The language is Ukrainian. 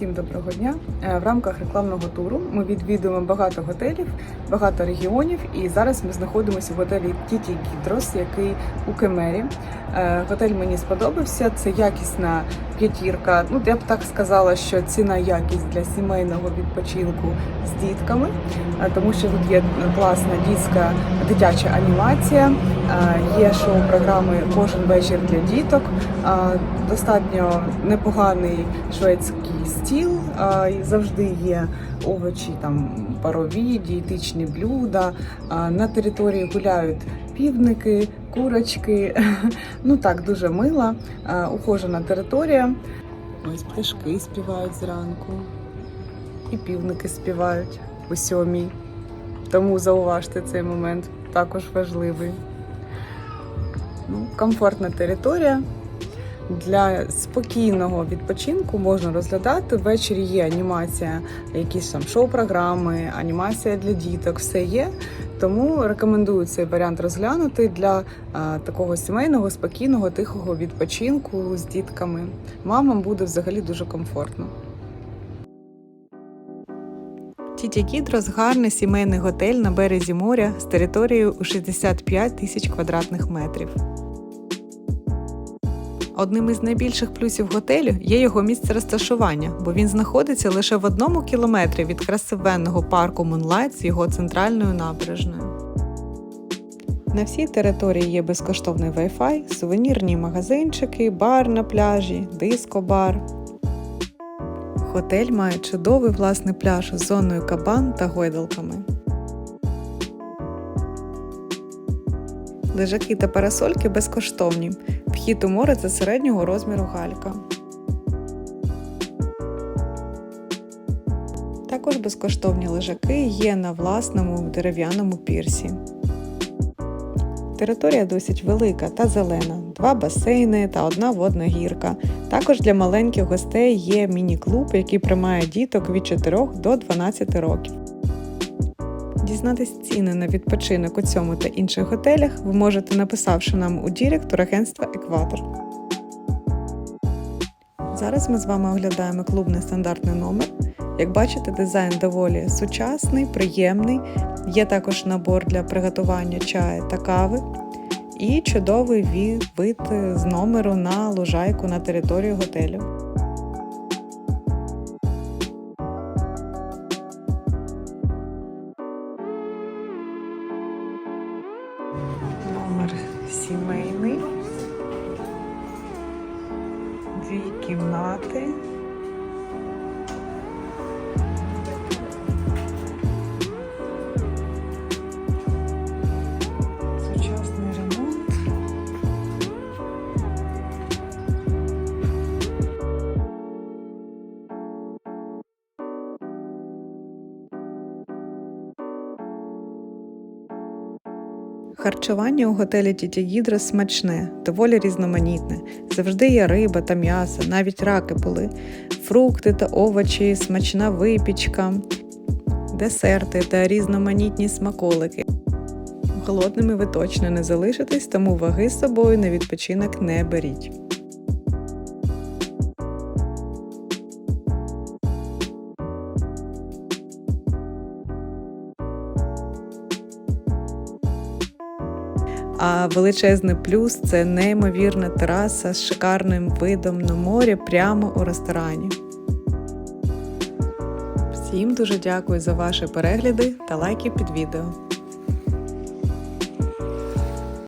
Всім доброго дня. Е, В рамках рекламного туру ми відвідуємо багато готелів, багато регіонів. І зараз ми знаходимося в готелі Тіті Гідрос, який у Кемері. Е, Готель мені сподобався. Це якісна п'ятірка. Ну я б так сказала, що ціна якість для сімейного відпочинку з дітками, е, тому що тут є класна дітська дитяча анімація, є шоу-програми кожен вечір для діток. Достатньо непоганий шведський стіл. Завжди є овочі, там парові, дієтичні блюда. На території гуляють півники, курочки. Ну так, дуже мила, ухожена територія. Ось пташки співають зранку, і півники співають о сьомій. Тому зауважте цей момент, також важливий. Ну, комфортна територія. Для спокійного відпочинку можна розглядати. Ввечері є анімація, якісь там шоу-програми, анімація для діток, все є. Тому рекомендую цей варіант розглянути для а, такого сімейного, спокійного, тихого відпочинку з дітками. Мамам буде взагалі дуже комфортно. Тіті Кідрос гарний сімейний готель на березі моря з територією у 65 тисяч квадратних метрів. Одним із найбільших плюсів готелю є його місце розташування, бо він знаходиться лише в одному кілометрі від красивенного парку Moonlight з його центральною набережною. На всій території є безкоштовний Wi-Fi, сувенірні магазинчики, бар на пляжі, диско-бар. Готель має чудовий власний пляж з зоною кабан та гойдалками. Лежаки та парасольки безкоштовні. Вхід у море це середнього розміру галька. Також безкоштовні лежаки є на власному дерев'яному пірсі. Територія досить велика та зелена, два басейни та одна водна гірка. Також для маленьких гостей є міні-клуб, який приймає діток від 4 до 12 років. Дізнатись ціни на відпочинок у цьому та інших готелях ви можете написавши нам у діректор агентства Екватор. Зараз ми з вами оглядаємо клубний стандартний номер. Як бачите, дизайн доволі сучасний, приємний. Є також набор для приготування чаю та кави. І чудовий вид з номеру на лужайку на територію готелю. Сімейний. Дві кімнати. Харчування у готелі Тіті Гідра смачне, доволі різноманітне. Завжди є риба та м'ясо, навіть раки були, фрукти та овочі, смачна випічка, десерти та різноманітні смаколики. Голодними ви точно не залишитесь, тому ваги з собою на відпочинок не беріть. А величезний плюс це неймовірна тераса з шикарним видом на море прямо у ресторані. Всім дуже дякую за ваші перегляди та лайки під відео.